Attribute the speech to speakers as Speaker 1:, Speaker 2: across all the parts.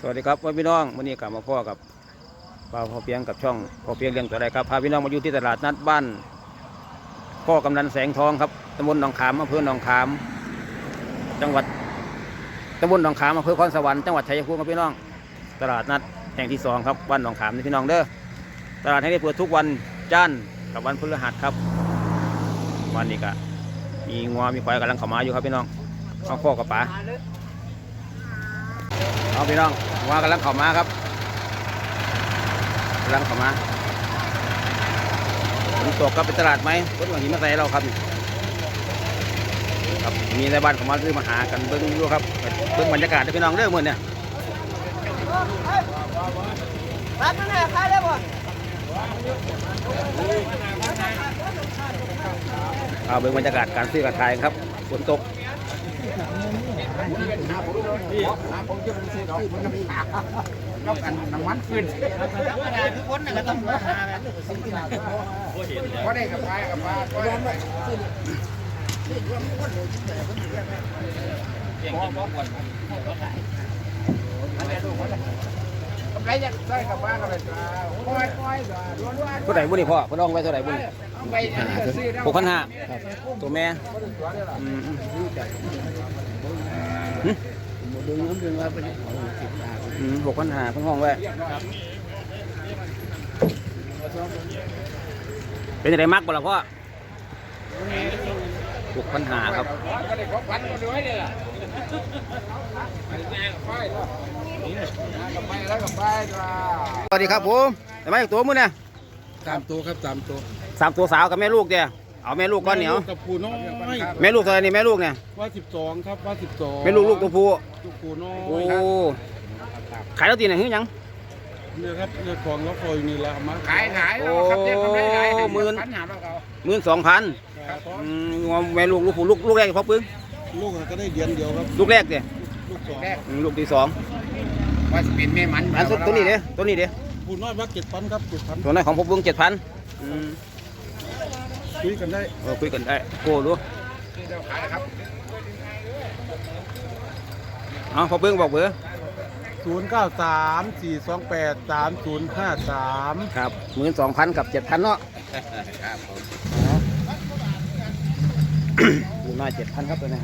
Speaker 1: สวัสดีครับพี่น้องวันนี้กลับมาพ่อกับป้าพ่อเพียงกับช่องพ่อเพียงเลี้ยงตัวใดครับพาพี่น้องมาอยู่ที่ตลาดนัดบ้านพ่อกำนันแสงทองครับตำบลหนองขามอำเภอหนองขาม จังหวัดตำบลหนองขามอำเภอคอนสวรรค์จังหวัดชัยภูมิครับพี่น้อง ตลาดนัดแห่งที่สองครับบ้านหนองขามนี่พี่น้องเด้อตลาดแห่งนี้เปิดทุกวันจันทร์กับวันพฤหัสครับ วันนี้ก็มีงัวมีควายกำลังเข้ามาอยู่ครับพี่น้องเอาพ่อกับป๋าเอาพี่น้อง ว่ากำลังเข้ามาครับกำลังเข้ามาฝนตกก็เป็นตลาดไหมรถหลังหินมาใส่เราครับครับ มีในบ้านเข้ามาซื้อมาหากันเบิ้งอยู่ครับเบิ้งบรรยากาศเด้พี่น้องเด้อมื้อเนี่ย
Speaker 2: รับมันหาค่าได้บ่
Speaker 1: เอาเบิ้งบรรยากาศการซื้อการขายครับฝนตก
Speaker 3: ก็กันน้ำมันขึ้น
Speaker 2: ทุกคนน่ะก็ต้องมาหาแบบนี้สิที่ไหน
Speaker 3: ก็ได้กับปลากับปลาก็ได้ไปกำไรจะได้กับปลากับอะไรค่อยค่อยล้วนล้วน
Speaker 1: เท่าไหร่บุนี่พ่อพ่อน้องไว้เท่าไหร่บุนี่
Speaker 3: ไปซื้อแล้ว
Speaker 1: หกพันห้าตัวแม่ อืมอืมหึ
Speaker 3: ดูน้ำดึงว่าเป็น
Speaker 1: อืมหกพันห้าเพิ่งห้องไว้เป็นอะไรมักบ่ล่ะพ่อหกพันห้าครับ
Speaker 3: ก็ได้ของพันมาด้วยเลยล่ะไปกับไปแล้วกับไปจ้า
Speaker 1: สวัสดีครับผมทำไมตัวมือเนี่ย
Speaker 4: สามตัวครับสามตัว
Speaker 1: สามตัวสาวกับแม่ลูกเดีย เอาแม่ลูกก้อนเหนียว
Speaker 4: กับปูน้อย
Speaker 1: แม่ลูกเท่าไหรนี่แม่ลูกเนี่ย
Speaker 4: ว่าสิบสองครับว่าสิบสอง
Speaker 1: แม่ลูกลูกตัวผู้
Speaker 4: ลูกปูน้อ
Speaker 1: โอ้
Speaker 4: ยครับ
Speaker 1: ขายแล้วตีไหนหรือยัง
Speaker 4: เนี่ยครับเนี่ยของเราคอยนี่แหละเอามา
Speaker 3: ขายขายครับเจ๊กำไรหลายพันหาเราเขา
Speaker 1: หมื่นสองพัน
Speaker 4: ครับ
Speaker 1: แม่ลูกลูกผู้ลูกลูกแรกพ่อปึ้ง
Speaker 4: ลูกก็ได้เดือนเดียวครับ
Speaker 1: ลูกแรกเดีย
Speaker 4: ลูกสอง
Speaker 3: แรก
Speaker 1: ลูกที่สอง
Speaker 3: ว่าสิเป็นแม่มัน
Speaker 1: อันตัวตัวนี้เดียตัวนี้เดีย
Speaker 4: ปูน้อยว่าเจ็ดพันครับเจ็ดพัน
Speaker 1: ตัวนั้นของพ่อปึ้งเจ็ดพัน
Speaker 4: คุยกันได้
Speaker 1: เออคุยกันได้โก้รู้
Speaker 3: ขายครับ
Speaker 1: เอาพ่อปึ้งบอกเบอร์
Speaker 4: ศูนย์เก้าสามสี่สองแปดสามศูนย์ห้าสาม
Speaker 1: ครับหมื่นสองพันกับเจ็ดพันเนาะ
Speaker 3: ครับผม
Speaker 1: อยู่น้อยเจ็ดพันครับตัวนี้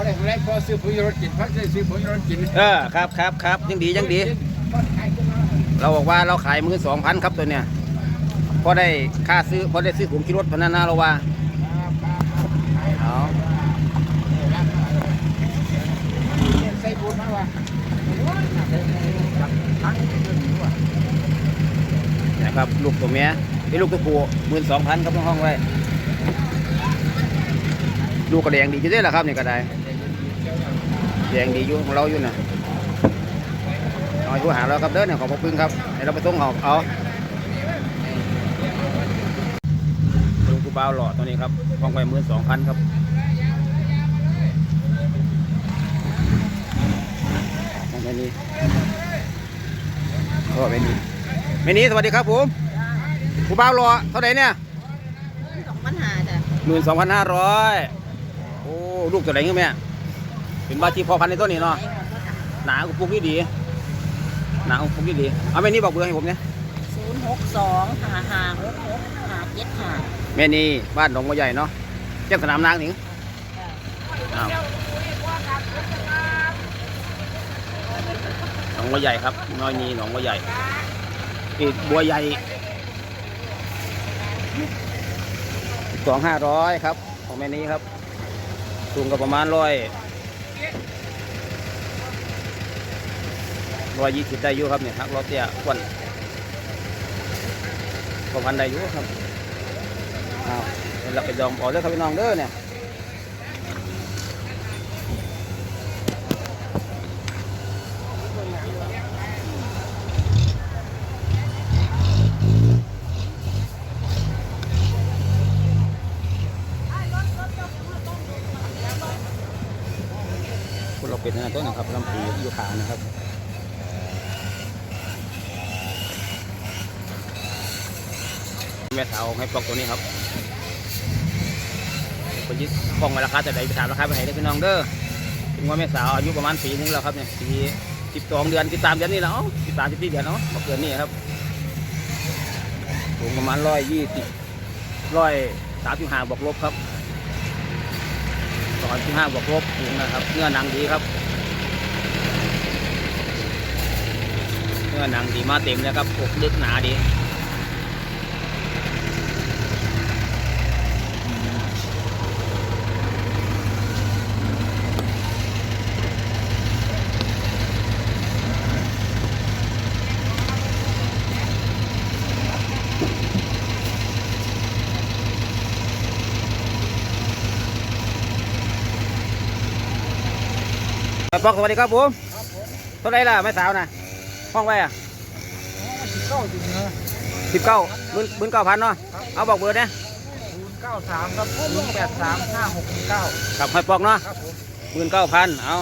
Speaker 3: เพราะอะไรพอซื้อปุ๋ยรถกินพักซื้อปุ๋ยรถกิน
Speaker 1: เออครับครับครับยังดียังดี เราบอกว่าเราขายมือสองพันครับตัวเนี้ยพอได้ค่าซื้อพอได้ซื้อผมขี่รถพนันนาเราว่าเอา
Speaker 3: ใส่บุญมากว่ะ
Speaker 1: นะครับลูกตัวเมียนี่ลูกตัวผู้หมื่นสองพันครับห้องไว้ลูกกระแดงดีอยู่เด้อล่ะครับนี่ก็ได้ แดงดีอยู่ของเราอยู่น่ะเอาผู้หาเราครับเด้อเนี่ยขอบพระคุณครับให้เราไปส่งเอาเอาลูกกูบ่าวหล่อตัวนี้ครับห้องไว้หมื่นสองพันครับนั่นแม่นี้โอ้แม่นี้แม่นี้สวัสดีครับผมผู้บ่าวรอเท่าไหร่เนี่ย
Speaker 2: สองปัญหาจ้ะ
Speaker 1: หมื่นสองพันห้าร้อยโอ้ลูกตัวไหนเงี้ยแม่ เป็นบาจีพอพันธุ์ในต้นนี้เนาะหนาอุปกนี่ดีหนาอุปกนี่ดีเอาแม่นี้บอกเบอร์ให้ผมเนี่ย
Speaker 2: ศูนย์หกสองห้าห้าหกหกห้าเจ็ดห้า
Speaker 1: แม่นี้บ้านหนองบัวใหญ่เนาะเจ้าสนามนางหนิงอ้าวหนองบัวใหญ่ครับน้อยนีหนองบัวใหญ่อีกบัวใหญ่สองห้าร้อยครับของแม่นี้ครับสูงก็ประมาณร้อย ร้อยยี่สิบได้อยู่ครับเนี่ยฮักล้อเตี้ยควันก็พันได้อยู่ครับอ้าวเดี๋ยวเราไปดองออกเด้อครับพี่น้องเด้อเนี่ย พวกเราเป็นนะต้นนะครับลำปีอยู่ขางนะครับแม่สาวให้ปลอกตัวนี้ครับคนยึดฟ้องไว้ราคาแต่ใดไปถามราคาไปไหนได้พี่น้องเด้อถึงว่าแม่สาวอายุประมาณปีนึงแล้วครับเนี่ยปีสิบสองเดือนสิบสามเดือนนี่แล้วสิบสามสิบสี่เดือนเนาะบ่เกินนี่ครับสูงประมาณร้อยยี่สิบร้อยสามสิบห้าบวกลบครับ อนที่ห้าบวกลบถุงนะครับเนื้อหนังดีครับเนื้อหนังดีมาเต็มแล้วครับอกลึกหนาดี ปอกสวัสดีครับผมเท่าไหรล่ะไม่สาวนะห้องไว้อะ
Speaker 5: เก้าจริงนะ
Speaker 1: สิบเก้าหมื่นหมื่นเก้าพันเนาะเอาบอกเบอร์เนี่ย
Speaker 5: ศูนย์เก้าสามครับศูนย์แปดสามห้าหกเก้า
Speaker 1: กับให้ปอกเนาะ
Speaker 5: ครับผม
Speaker 1: หมื่นเก้าพันเอา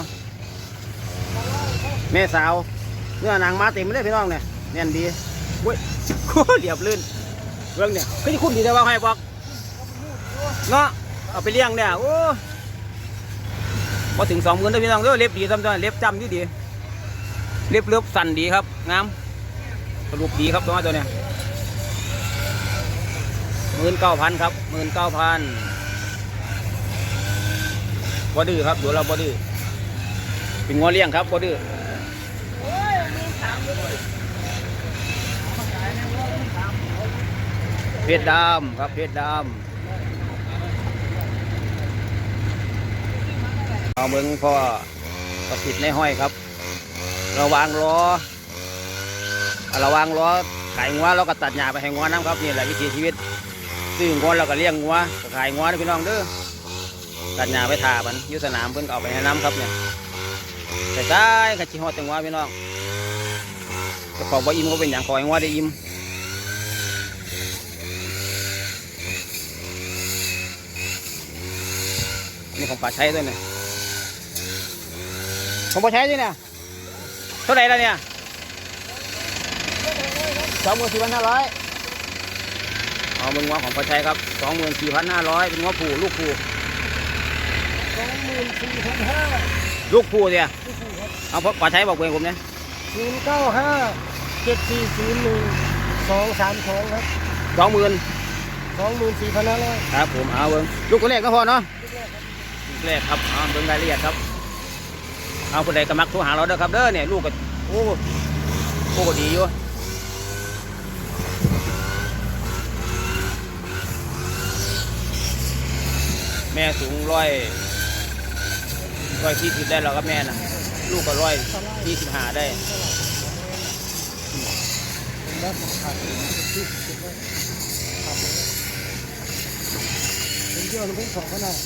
Speaker 1: แม่สาวเนื้อหนังมาเต็มเลยพี่น้องเนี่ยแน่นดีเว้ยโอ้เหลียบลื่นเรื่องเนี่ยก็จะคุ้นดีแต่ว่าให้ปอกเนาะเอาไปเลี้ยงเนี่ยโอ้ พอถึงสองหมื่นเลยพี่น้องเด้อเล็บดีซ้ำซ้อนเล็บจำอยู่ดีเล็บเล็บสั่นดีครับงามสรุปดีครับตัวนี้ตัวเนี้ยหมื่นเก้าพันครับหมื่นเก้าพันบ่ดื้อครับดูเราบ่ดื้อเป็นงัวเลี้ยงครับบ่ดื้อเพชรดำครับเพชรดำ เอาเบิ้งพ่อประสิทธิ์ในห้อยครับ ระวางล้อระวางล้อขายงัวเราก็ตัดหญ้าไปให้งัวน้ำครับนี่แหละวิถีชีวิตซื้องัวเราก็เลี้ยงงัวก็ขายงัวนะพี่น้องเด้อตัดหญ้าไปถ่ามันยุสนามเพิ่นก็เอาไปให้น้ำครับเนี่ยแต่ได้ขจิฮอดแต่งัวพี่น้องจะขอบ่อิ่มก็เป็นอย่างขอให้งัวได้อิ่มนี่ของป่าใช้ด้วยเนี่ย ของป่าใช้ด้วยเนี่ยเท่าไหร่แล้วเนี่ยสองหมื่นสี่พันห้าร้อยเอาเป็นงวของพอชัยครับสองหมื่นสี่พันห้าร้อยเป็นงวผูลูกผู
Speaker 5: สองหมื่นสี่พันห้า
Speaker 1: ลูกผูเนี่ยเอาพอพอชัยบอกเพื่อนผมเนี่ย
Speaker 5: ศูนย์เก้าห้าเจ็ดสี่ศูนย์หนึ่งสองสามสองครับ
Speaker 1: สองหมื่น
Speaker 5: สองหมื่นสี่พันห้าร้อย
Speaker 1: ครับผมเอาเบิ้งลูกคนแรกก็พอเนาะลูกแรกครับเอาเบิ้งรายละเอียดครับ เอาคนใดก็มักโทรหาเราเด้อครับเด้อเนี่ยลูกก็โอ้โอ้ก็ดีอยู่แม่สูงร้อยร้อยที่สิบได้แล้วครับแม่น่ะลูกก็ร้อยที่สิบห้าได้
Speaker 5: แล้วผมขาดที่สิบไว้ขาดเป็นเยอะเลยเป็นสองขนาด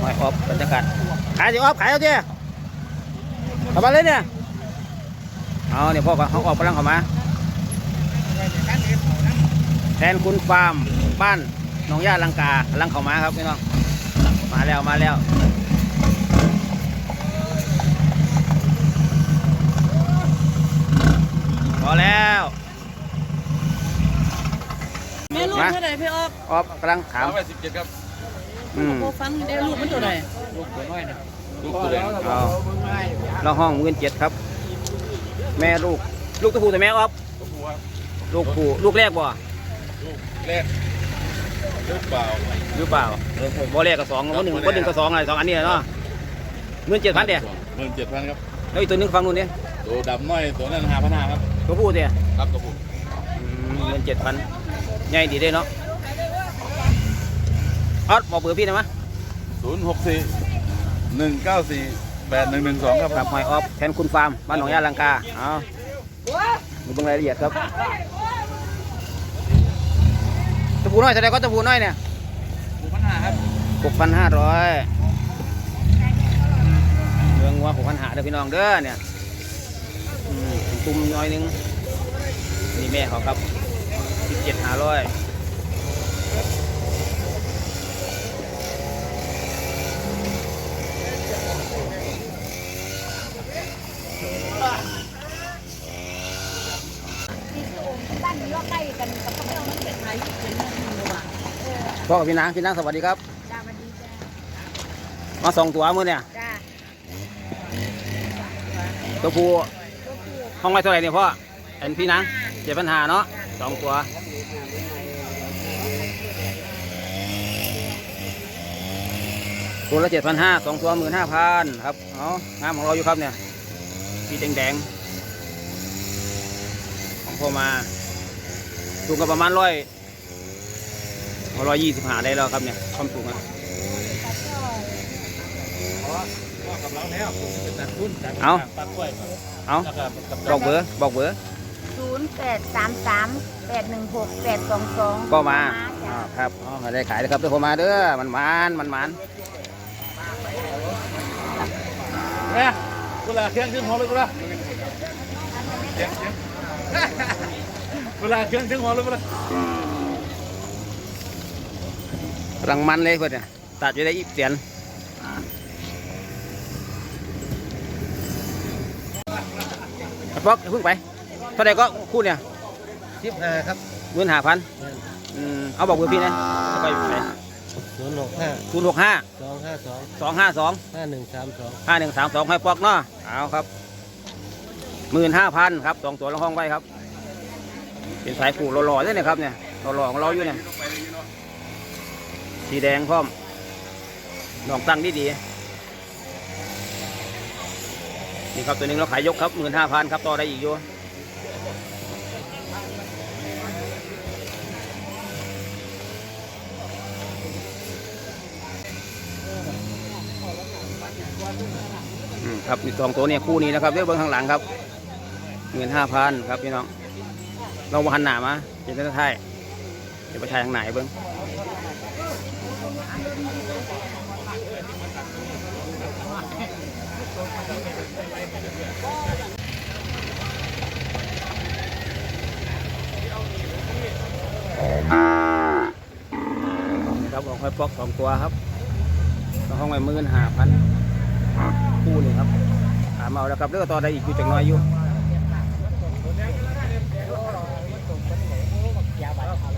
Speaker 1: หอยออฟบรรยากาศขายสิออฟขายเอาดิเข้ามาเลยเนี่ยเอาเนี่ยพ่อก็เขาออกกำลังเข้ามาแทนคุณฟาร์มบ้านหนองย่าลังกาลังเข้ามาครับพี่น้องมาแล้วมาแล้ว อแล้ว
Speaker 2: แม่ลูกเท่าไหร่พี่ออก
Speaker 1: ออฟกำลังถาม
Speaker 5: ร้อยสิบเจ็ดครับ
Speaker 1: อืม
Speaker 2: โบฟังเดี๋ยวลูกมันตัวไหน
Speaker 5: ลูกตัวน้อยนะลูกตัวเล็ก
Speaker 1: เอาเราห้องเงินเจ็ดครับ แม่ลูก ลูกตัวผู้แต่แม่ออฟ
Speaker 5: ตัวผู้ครับ
Speaker 1: ลูกผู้ลูกแรกบ่
Speaker 5: ลูกแรกลูกเปล่า
Speaker 1: หรือเปล่าบ่แรกกับสองคนหนึ่งคนหนึ่งกับสองอะไรสองอันนี้เนาะเงินเจ็ดพันเดีย
Speaker 5: หมื่นเจ็ดพันครับ
Speaker 1: แล้วอีกตัวหนึงฟังนู่นเนี่ย
Speaker 5: ตัวดำน้อยตัวนั้นห้าพันห้าครับ
Speaker 1: ตัวผู้เดีย
Speaker 5: ครับตัวผู้
Speaker 1: เงินเจ็ดพันใหญ่ดีได้เนาะออดบอกเบอร์พี่หนะมะ
Speaker 5: ศูนย์หกสี่หนึ่งเก้าสี่
Speaker 3: แปดหนึ่งหนึ่งสองครับ
Speaker 1: กับหอยออฟแทนคุณฟาร์มบ้านหนองยาลังกาเอาดูเบิ่งรายละเอียดครับตะปูน้อยแสดงก็ตะปูน้อยเนี่ย
Speaker 3: หกพันห้าครับ
Speaker 1: หกพันห้าร้อยเมืองวัวหกพันหาเด้อพี่น้องเด้อเนี่ยอืมเป็น ตุ้มน้อยหนึงนี่แม่เขาครับสิบเจ็ดห้าร้อยพ่อกับพี่นางพี่นางสวัสดีครับ
Speaker 2: จ้าวันนี้จ้า
Speaker 1: มาสองตัวมือเนี่ย
Speaker 2: จ้า
Speaker 1: ตัวผู้
Speaker 2: ตัวผู้
Speaker 1: ห้องไว้เท่าไหร่เนี่ยพ่อเอ็นพี่นางเจ็ดปัญหาเนาะสองตัวตัวละเจ็ดพันห้าสองตัวหมื่นห้าพันครับเอางามของเราอยู่ครับเนี่ยสีแดงแดงๆของพ่อมาสูงกับประมาณร้อยร้อยยี่สิบห้าได้แล้วครับเนี่ยความสูงอะ
Speaker 3: กับเราแล้วเป็นนักทุนจาก
Speaker 1: เอา
Speaker 3: ปักกล้วยครับ
Speaker 1: เอา
Speaker 3: แล้วก็กับ
Speaker 1: บอกเบอร์บอกเบอร์
Speaker 2: ศูนย์แปดสามสามแปดหนึ่งหกแปดสองสอง
Speaker 1: ก็มา
Speaker 2: จ้า
Speaker 1: อ่าครับอ๋อให้ได้ขายเลยครับเดี๋ยวผมมาเด้อมันมันมันมัน
Speaker 3: แม่กูลาเครื่องถึงหัวเลยกูละเวลาเครื่องถึงหัวเลยกูละ
Speaker 1: กำลังมันเลยเพื่อนเนี่ยตัดอยู่ได้อีกเสียน ป๊อกอย่าเพิ่งไปเท่าไหร่ก็คู่เนี่ย
Speaker 5: สิบห้าครับ
Speaker 1: เงินหาพันอืมเอาบอกเบอร์พี่นะจะไปไหน
Speaker 5: ศูนย์หกห้า
Speaker 1: ศูนย์หกห้า
Speaker 5: สองห้าสอง
Speaker 1: สองห้าสอง
Speaker 5: ห้าหนึ่งสามสอง
Speaker 1: ห้าหนึ่งสามสองให้ปอกเนาะเอาครับหมื่นห้าพันครับสองตัวละห้องไว้ครับ เป็นสายผูหล่อๆด้วยเนี่ยครับเนี่ยหล่อๆของเราอยู่เนี่ยสีแดงพร้อมลองตั้งดีดีๆ นี่ครับตัวหนึงเราขายยกครับหมื่นห้าพันครับต่อได้อีกอยู่อืมครับมีสองตัวเนี่ยคู่นี้นะครับเรื่องเบื้องข้างหลังครับหมื่นห้าพันครับพี่น้องเราหันหนามาเห็นได้ไทยเดี๋ยวไปถ่ายทางไหนเบิ้ง ครับออกให้ปอกสองตัวครับห้องไว้มื่นห้าพันคู่นี่ครับถามเอาแล้วครับเรื่องต่อได้อีกอยู่จังน้อยอยู่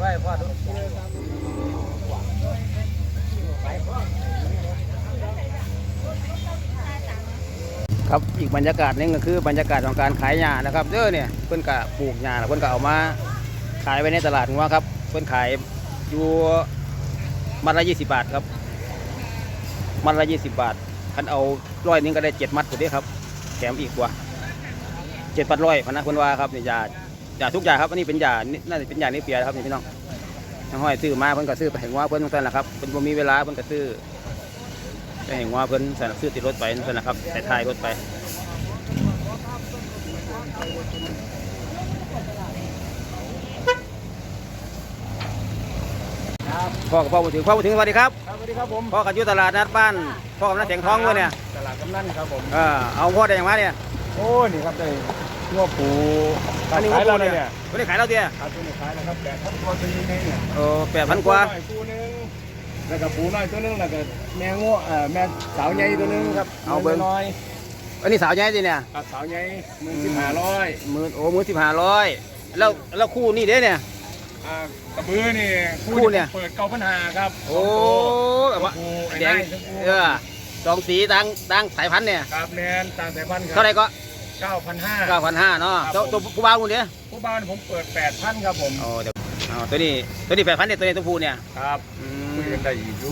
Speaker 5: ไว้พ่อ
Speaker 1: ครับอีกบรรยากาศหนึงก็คือบรรยากาศของการขายหญ้านะครับเด้อเนี่ยเพิ่อนก็ปลูกหญ้าเพิ่อนก็เอามาขายไว้ในตลาดงัวครับ เพิ่อนขายอยู่มัดละ20บาทครับ มัดละ20บาทคันเอาร้อยนึงก็ได้เจ็ดมัดพอดีครับแถมอีกกว่าเจ็ดปัดร้อยพนะเพิ่นว่าครับนี่ยาหญ้าทุกยาครับอันนี้เป็นหญ้านี่น่าจะเป็นหญ้านี่เปียครับพี่น้องน้องห้อยซื้อมาเพิ่นก็ซื้อไปให้งัวเพิ่นนั่นแหละครับเพิ่นบ่มีเวลาเพิ่นก็ซื้อ ไปให้งัวเพิ่นสั่นซื้อติดรถไปนั่นแหละครับใส่ท้ายรถไปพ่อกับพ่อมาถึงพ่อมาถึงสวัสดีครับ
Speaker 3: ครับสวัสดีครับผม
Speaker 1: พ่อกันอยู่ตลาดนัดบ้านพ่อกับน้าเสียงทองด้วยเนี่ย
Speaker 3: ตลาดกำนันครับผม
Speaker 1: เออเอาพ่อได้ยังมาเนี่ย
Speaker 3: โอ้นี่ครับได้งัวปู
Speaker 1: อันนี้
Speaker 3: ขาย
Speaker 1: พ่อ
Speaker 3: แล้ว
Speaker 1: เนี่
Speaker 3: เนี่ยย
Speaker 1: ไม่ได้ขายเราเดีย
Speaker 3: ขายตัวนี้ขายนะครับแปดพันตัวตัวนี้เนี่ย
Speaker 1: โอ้แปดพันกว่า
Speaker 3: ปูหนึ่ง แล้วก็ปูน้อยตัวหนึงแล้วก็แม่งัวเอ่อแม่สาวใหญ่ตัวหนึงครับ
Speaker 1: เอาเบิ่ง
Speaker 3: น้อย
Speaker 1: อันนี้สาวใหญ่สิเนี่ย
Speaker 3: ๆครับสาวใหญ่หนึ่งสิบห้าร้อย
Speaker 1: หมื่นโอ้หมื่นสิบห้าร้อยแล้วแล้วคู่นี่เด้เนี่ย
Speaker 3: อ่ากระบือนี่
Speaker 1: คู่เนี่ย
Speaker 3: เปิดเก้าพันห้าครับ
Speaker 1: โอ้
Speaker 3: แบ
Speaker 1: แบบบ
Speaker 3: ว่า
Speaker 1: ว่า
Speaker 3: แด
Speaker 1: แด
Speaker 3: ง
Speaker 1: งเออสองสีต่างต่างสายพันธุ์เนี่ย
Speaker 3: ครับแนนตามสายพันธุ์ครั
Speaker 1: เท่าไหร่ก็
Speaker 3: เก้าพันห้า
Speaker 1: เก้าพันห้าเนาะตัวตัวผู้บ่าวนู่นเด้
Speaker 3: ผู้บ้านผมเปิดแปดพันครับผม
Speaker 1: โอ้เดี๋ยว เอาตัวนี้ตัวนี้แปดพันเนี่ยตัวนี้ตัวผู้เนี่ย
Speaker 3: ครับ
Speaker 1: อื
Speaker 3: คุย
Speaker 1: ม
Speaker 3: กันได้อีกอยู่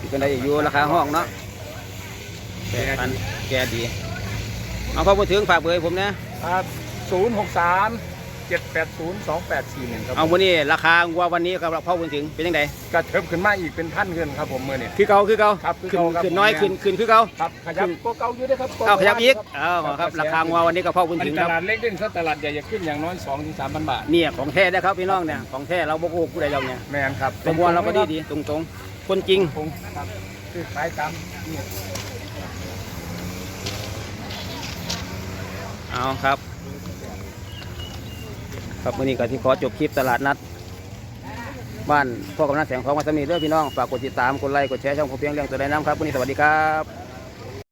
Speaker 1: อีกคนใดอยู่ราคาห้องเนาะแปดพันแกดีเอาพอมาถึงฝากเบอร์ให้ผมนะครับ
Speaker 3: ศูนย์ หกสามเจ็ดแปดศูนย์สองแปดสี่หนึ่งครับ
Speaker 1: เอาวันนี้ราคาวัววันนี้กับพ่อคุณถึงเป็นยังไง
Speaker 3: กระเทิบขึ้นมาอีกเป็นพันเงินครับผมเมื่อเนี่ย
Speaker 1: คือเก่าคือเก่า
Speaker 3: ครับคือ
Speaker 1: ขึ้น
Speaker 3: เก่าครับ
Speaker 1: ขึ้นน้อยขึ้นขึ้นคือเก่า
Speaker 3: ครับขยับก็เก่าอยู่ด้วยครับ
Speaker 1: เอาขยับอีกเอาครับราคาวัววันนี้กับพ่อคุณ
Speaker 3: อัน
Speaker 1: ถึ
Speaker 3: นี้
Speaker 1: ง
Speaker 3: ต
Speaker 1: ครับ
Speaker 3: ลาดเล็กเด่นถ้าตลาดใหญ่จะขึ้นอย่างน้อยสองถึงสามพันบาท
Speaker 1: เนี่ยของแท้นะครับพี่น้องเนี่ยของแท้เราบ่โกหกผู้ใดเราเนี่ย
Speaker 3: แมนครับ
Speaker 1: ตัววัวเราก็ดีดีตรงตรงๆคนจริง
Speaker 3: ผมครับคือขายตามนี่
Speaker 1: เอาครับ ครับวันนี้ก็ที่ขอจบคลิปตลาดนัด บ้านพ่อกำนันแสงของวัสมีเด้อพี่น้อง ฝากกดติดตาม กดไลค์ กดแชร์ช่องขอเพียงเรื่องตัวใดน้ำครับวันนี้สวัสดีครับ